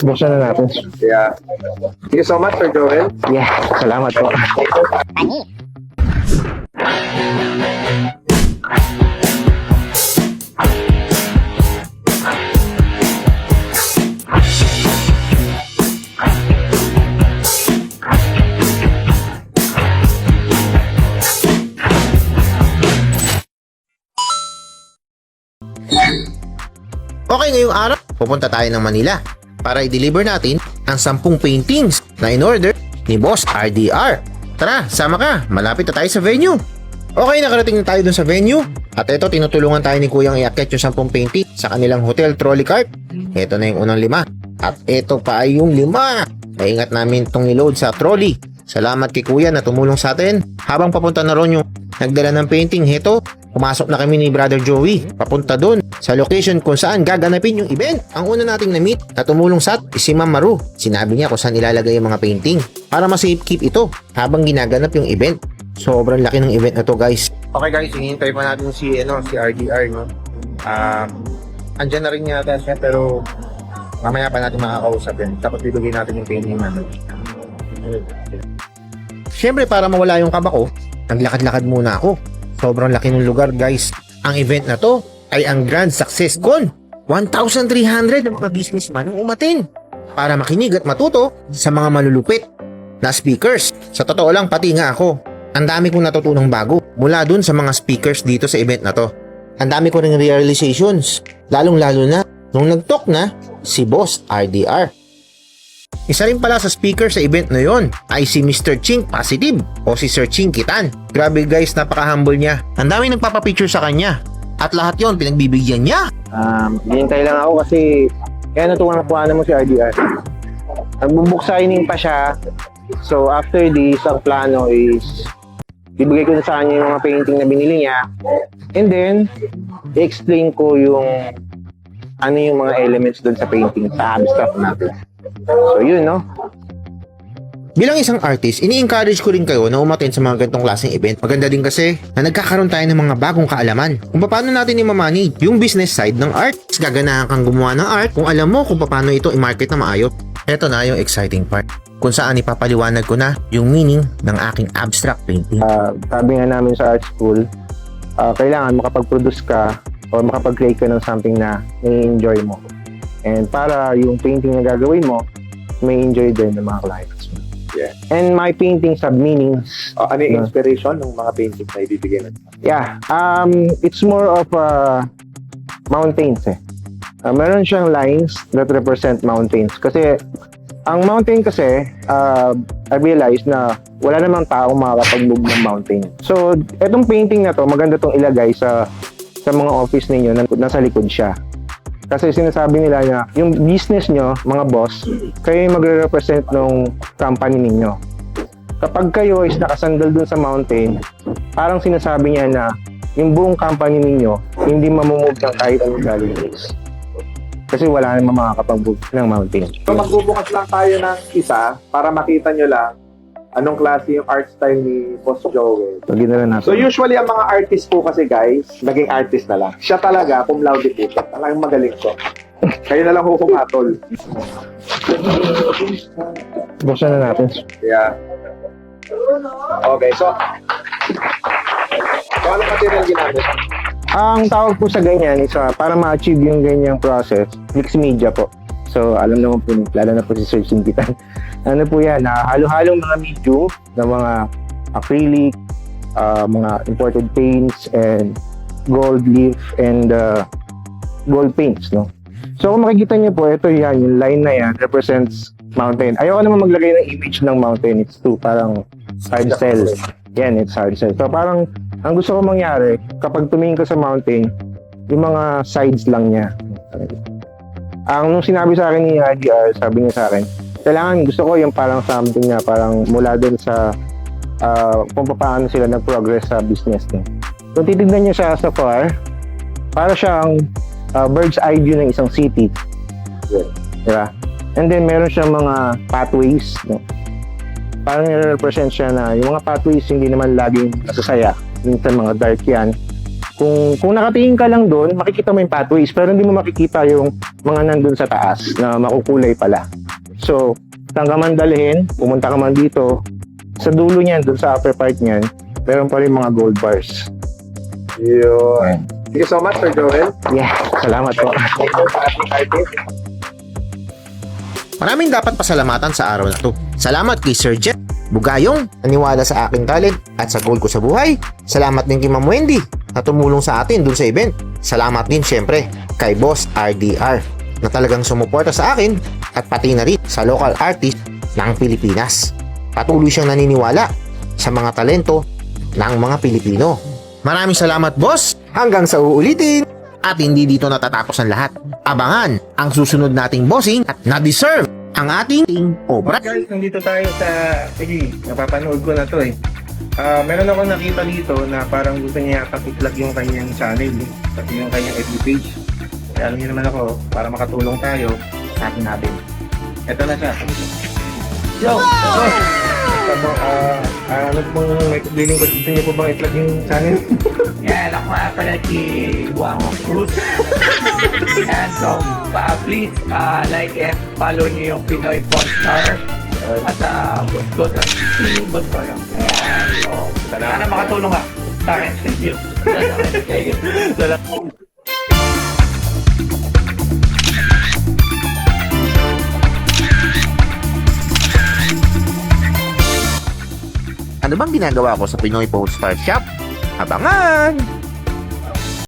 Buksan na natin. Yeah. Thank you so much, Sir Joel. Yeah, salamat po. Okay, ngayong araw, pupunta tayo ng Manila para i-deliver natin ang 10 paintings na in-order ni Boss RDR. Tara, sama ka. Malapit na tayo sa venue. Okay, nakarating na tayo dun sa venue. At ito, tinutulungan tayo ni Kuyang iakyat yung 10 painting sa kanilang hotel trolley cart. Ito na yung unang lima. At ito pa ay yung lima. Naingat namin itong niload sa trolley. Salamat kay Kuya na tumulong sa atin. Habang papunta na ron yung nagdala ng painting, heto, pumasok na kami ni Brother Joey. Papunta doon sa location kung saan gaganapin yung event. Ang una nating na-meet na tumulong sa is si Ma'am Maru. Sinabi niya kung saan ilalagay yung mga painting para ma-safe keep ito habang ginaganap yung event. Sobrang laki ng event na to guys. Okay guys, hinihintay pa natin si, ano, si RDR. No? Um, andyan na rin yata siya pero mamaya pa natin makakausap yan. Tapos bibigay natin yung painting namin. Siyempre para mawala yung kaba ko, naglakad-lakad muna ako. Sobrang laki ng lugar guys. Ang event na to ay ang Grand Success Con. 1,300 na mga businessman ang umatin para makinig at matuto sa mga malulupit na speakers. Sa totoo lang, pati nga ako. Ang dami kong natutunang bago mula dun sa mga speakers dito sa event na to. Ang dami ko ring realizations, lalong-lalo na nung nag-talk na si Boss RDR. Isa rin pala sa speaker sa event na yon ay si Mr. Ching Positive o si Sir Ching Kitan. Grabe guys, napaka-humble niya. Ang dami nagpapapicture sa kanya. At lahat yon pinagbibigyan niya. Um, hinintay lang ako kasi kaya natuwa na puwanan mo si RDR. Nagbubook signing pa siya. So after this, ang plano is bibigay ko na sa kanya yung mga painting na binili niya. And then, i-explain ko yung ano yung mga elements doon sa painting sa abstract natin. So yun, no? Bilang isang artist, ini-encourage ko rin kayo na umaten sa mga ganitong klaseng event. Maganda din kasi na nagkakaroon tayo ng mga bagong kaalaman kung paano natin i-manage yung business side ng art. Gaganahan kang gumawa ng art kung alam mo kung paano ito i-market na maayos. Ito na yung exciting part kung saan ipapaliwanag ko na yung meaning ng aking abstract painting. uh, sabi nga namin sa art school, uh, kailangan makapag-produce ka o makapag-create ka ng something na nai-enjoy mo. And para yung painting na gagawin mo, may enjoy din ng mga clients mo. Yeah. And my paintings have meanings. Uh, ano Yeah. yung inspiration ng mga paintings na ibibigay natin? Yeah, um, it's more of uh, mountains eh. Uh, meron siyang lines that represent mountains. Kasi ang mountain kasi, uh, I realized na wala namang taong makakapag-move ng mountain. So, etong painting na to, maganda tong ilagay sa sa mga office ninyo na nasa likod siya. Kasi sinasabi nila na yung business nyo, mga boss, kayo yung magre-represent ng company ninyo. Kapag kayo is nakasandal dun sa mountain, parang sinasabi niya na yung buong company ninyo hindi mamumove ng kahit anong is. Kasi wala namang makakapag-move ng mountain. So magbubukas lang tayo ng isa para makita nyo lang anong klase yung art style ni Boss Joel. Ginala natin. So usually ang mga artist po kasi guys, naging artist na lang. Siya talaga, cum laude po siya. Talagang magaling ko. Kayo na lang hukumatol. Buksan na natin. Yeah. Okay, so So anong material ginamit? Ang tawag po sa ganyan is uh, para ma-achieve yung ganyang process, mixed media po. So, alam naman po, lalo na po si Sir Singkitan. ano po yan, na halo-halong mga medium na mga acrylic, uh, mga imported paints, and gold leaf, and uh, gold paints, no? So, kung makikita niyo po, ito yan, yung line na yan represents mountain. Ayoko naman maglagay ng image ng mountain. It's too, parang hard sell. Yan, it's hard sell. So, parang, ang gusto ko mangyari, kapag tumingin ka sa mountain, yung mga sides lang niya. Ang nung sinabi sa akin ni IDR, sabi niya sa akin, kailangan gusto ko yung parang something na parang mula dun sa uh, kung paano sila nag-progress sa business niya. Kung titignan niyo siya sa far, para siyang uh, bird's eye view ng isang city. Yeah. Diba? And then meron siyang mga pathways. No? Parang nire-represent siya na yung mga pathways hindi naman laging masasaya. Minsan mga dark yan. Kung, kung nakatingin ka lang doon, makikita mo yung pathways, pero hindi mo makikita yung mga nandun sa taas na makukulay pala. So, saan ka man dalhin, pumunta ka man dito, sa dulo niyan, doon sa upper part niyan, meron pa rin mga gold bars. Yun. Thank you so much, Sir Joel. Yeah, salamat po. Maraming dapat pasalamatan sa araw na to. Salamat kay Sir Jet Bugayong, naniwala sa aking talent at sa goal ko sa buhay. Salamat din kay Ma'am Wendy na tumulong sa atin dun sa event. Salamat din syempre kay Boss RDR na talagang sumuporta sa akin at pati na rin sa local artist ng Pilipinas. Patuloy siyang naniniwala sa mga talento ng mga Pilipino. Maraming salamat boss! Hanggang sa uulitin! At hindi dito natatapos ang lahat. Abangan ang susunod nating bossing at na-deserve ang ating obra. Guys, nandito tayo sa... Sige, napapanood ko na to eh. Ah, meron ako nakita dito na parang gusto niya yata i-plug yung kanyang channel, eh. pati yung kanyang FB page. Kaya alam niyo naman ako, para makatulong tayo, sa atin natin. Ito na siya. Yo! Wow! Ano, ah, ah, ano pong may feeling ko gusto niyo po bang i-plug yung channel? Yan, ako nga pala si Juan Cruz. And so, pa, please uh, like and follow niyo yung Pinoy Porn Star. At uh, good, good, good ko yun. Ayan, so, sana makatulong ka sa akin. Thank you. Thank you. Ano bang ginagawa ko sa Pinoy Post Star Shop? Abangan!